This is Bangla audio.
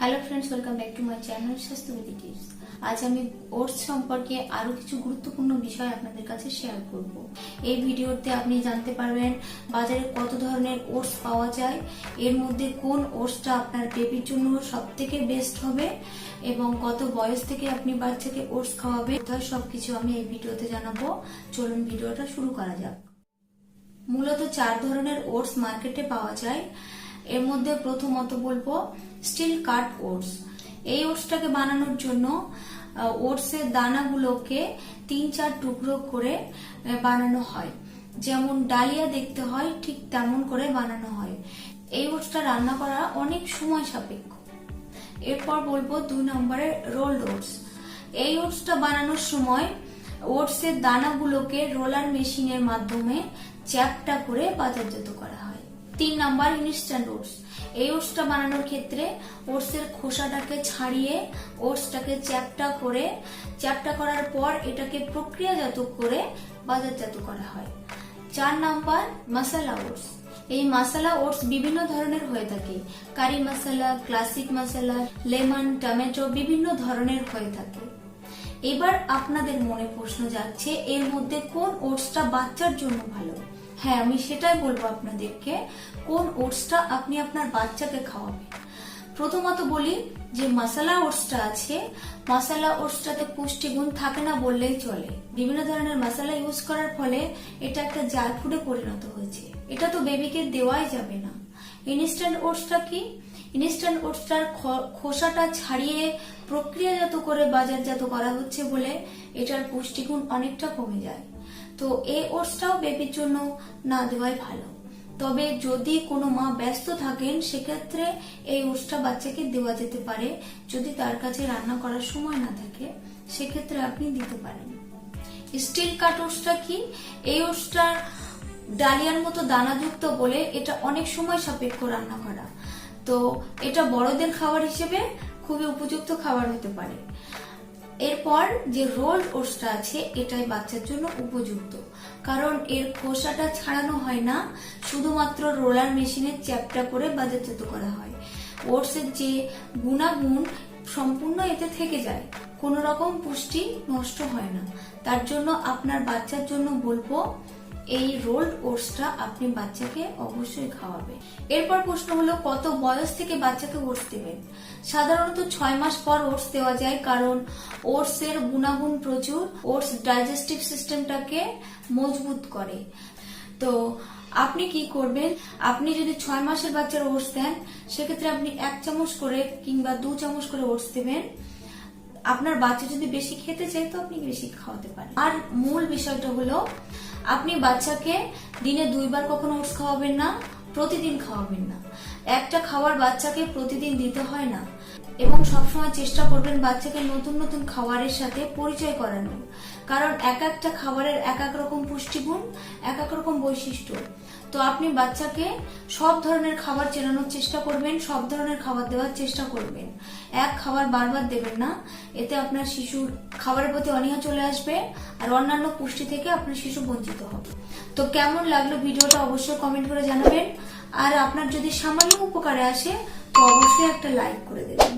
Hello friends welcome back to my channel স্বাস্থ্যবিধি টিপস আজ আমি ওটস সম্পর্কে আরও কিছু গুরুত্বপূর্ণ বিষয় আপনাদের কাছে শেয়ার করব। এই ভিডিওতে আপনি জানতে পারবেন বাজারে কত ধরনের ওটস পাওয়া যায়, এর মধ্যে কোন ওটসটা আপনার বেবির জন্য সব থেকে বেস্ট হবে, এবং কত বয়স থেকে আপনি বাচ্চাকে ওটস খাওয়াবে তাই সবকিছু আমি এই ভিডিওতে জানাব। চলুন ভিডিওটা শুরু করা যাক। মূলত চার ধরনের ওটস মার্কেটে পাওয়া যায়। এর মধ্যে প্রথমত বলব স্টিল কাট ওটস। এই ওটসটাকে বানানোর জন্য ওটসের দানাগুলোকে তিন চার টুকরো করে বানানো হয়। যেমন ডালিয়া দেখতে হয়, ঠিক তেমন করে বানানো হয়। এই ওটসটা রান্না করা অনেক সময় সাপেক্ষ। এরপর বলব দুই নম্বরে রোল ওটস। এই ওটসটা বানানোর সময় ওটসের দানাগুলোকে রোলার মেশিনের মাধ্যমে চ্যাপটা করে বাজারজাত করা হয়। তিন নাম্বার ইনস্ট্যান্ট ওটস। এই ওটসটা বানানোর ক্ষেত্রে ওটসের খোসাটাকে ছাড়িয়ে ওটসটাকে চ্যাপটা করে, চ্যাপটা করার পর এটাকে প্রক্রিয়াজাত করে বাজারজাত করা হয়। চার নাম্বার মশলা ওটস। এই মশলা ওটস বিভিন্ন ধরনের হয়ে থাকে। Curry masala, classic masala, lemon, tomato বিভিন্ন ধরনের হয়ে থাকে। এবার আপনাদের মনে প্রশ্ন যাচ্ছে, এর মধ্যে কোন ওটসটা বাচ্চার জন্য ভালো? হ্যাঁ আমি সেটাই বলব আপনাদেরকে, কোন ওটসটা আপনি আপনার বাচ্চাকে খাওয়াবেন। প্রথমত বলি যে মশলা ওটসটা আছে, মশলা ওটসটাতে পুষ্টিগুণ থাকে না বললেই চলে। বিভিন্ন ধরনের মশলা ইউজ করার ফলে এটা একটা জাল ফুডে পরিণত হয়েছে। এটা তো বেবিকে দেওয়াই যাবে না। ইনস্ট্যান্ট ওটসটা কি? ইনস্ট্যান্ট ওটসটার খোসাটা ছাড়িয়ে প্রক্রিয়াজাত করে বাজারজাত করা হচ্ছে বলে এটার পুষ্টিগুণ অনেকটা কমে যায়। তো এই ওটসটাও বেবির জন্য না দেওয়াই ভালো। তবে যদি কোনো মা ব্যস্ত থাকেন, সেক্ষেত্রে এই ওটসটা বাচ্চাকে দেওয়া যেতে পারে। যদি তার কাছে রান্না করার সময় না থাকে, সেক্ষেত্রে আপনি দিতে পারেন। স্টিল কাট ওটসটা কি? এই ওটসটার ডালিয়ার মতো দানাযুক্ত বলে এটা অনেক সময় সাপেক্ষ রান্না করা। তো এটা বড়দের খাবার হিসেবে খুবই উপযুক্ত খাবার হতে পারে। এরপর যে রোল ওটসটা আছে, এটাই বাচ্চার জন্য উপযুক্ত। কারণ এর খোসাটা ছাড়ানো হয় না, শুধুমাত্র রোলার মেশিনে চ্যাপটা করে বাজারজাত করা হয়। ওটসের যে গুণাগুণ সম্পূর্ণ এতে থেকে যায়। কোনো রকম পুষ্টি নষ্ট হয় না। তার জন্য আপনার বাচ্চার জন্য বলব এই রোল্ড ওটসটা আপনি বাচ্চাকে অবশ্যই খাওয়াবেন এরপর প্রশ্ন হলো, কত বয়স থেকে বাচ্চাকে ওটস দেবেন? সাধারণত ছয় মাস পর ওটস দেওয়া যায়, কারণ ওটস এর গুণাগুণ প্রচুর, ওটস ডাইজেস্টিভ সিস্টেমটাকে মজবুত করে। তো আপনি কি করবেন? আপনি যদি ছয় মাসের বাচ্চার ওটস দেন, সেক্ষেত্রে আপনি এক চামচ করে কিংবা দু চামচ করে ওটস দেবেন। আপনার বাচ্চা যদি বেশি খেতে চায় তো আপনি বেশি খাওয়াতে পারেন। আর মূল বিষয়টা হলো, আপনি বাচ্চাকে দিনে দুইবার কখনো ওটস খাওয়াবেন না, প্রতিদিন খাওয়াবেন না। একটা খাবার বাচ্চাকে প্রতিদিন দিতে হয় না। এবং সবসময় চেষ্টা করবেন বাচ্চাকে নতুন নতুন খাবারের সাথে পরিচয় করানোর। কারণ এক একটা খাবারের এক এক রকম পুষ্টিগুণ, এক এক রকম বৈশিষ্ট্য। তো আপনি বাচ্চাকে সব ধরনের খাবার চেনানোর চেষ্টা করবেন, সব ধরনের খাবার দেওয়ার চেষ্টা করবেন। এক খাবার বারবার দেবেন না, এতে আপনার শিশুর খাবারের প্রতি অনীহা চলে আসবে আর অন্যান্য পুষ্টি থেকে আপনার শিশু বঞ্চিত হবে। তো কেমন লাগল ভিডিওটা অবশ্যই কমেন্ট করে জানাবেন। আর আপনার যদি সামান্য উপকারে আসে তো অবশ্যই একটা লাইক করে দেবেন।